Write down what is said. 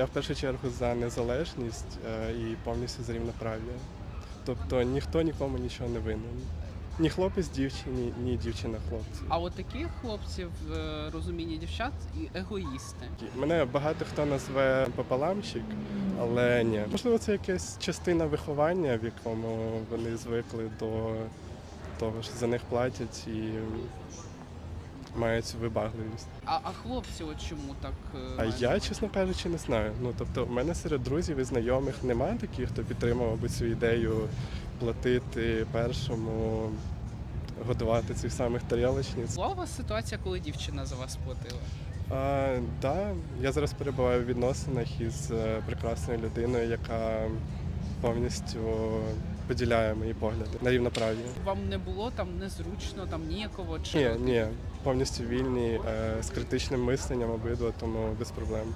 Я в першу чергу за незалежність е, і повністю за рівноправ'я. Тобто ніхто нікому нічого не винен. Ні хлопець дівчині, ні дівчина хлопцю. А от таких хлопців в е, розумінні дівчат і егоїсти. Мене багато хто назве пополамщик, але ні. Можливо, це якась частина виховання, в якому вони звикли до того, що за них платять і мають вибагливість. А, а хлопці, от чому так? е, А мають? я, чесно кажучи, не знаю. Ну тобто, в мене серед друзів і знайомих немає таких, хто підтримував би цю ідею платити першому, годувати цих самих тарілочниць. Була у вас ситуація, коли дівчина за вас платила? А, да, я зараз перебуваю в відносинах із е, прекрасною людиною, яка повністю поділяє мої погляди на рівноправ'я. Вам не було там незручно, там ніяково чи Ні, ні, повністю вільні, е, з критичним мисленням обидва, тому без проблем.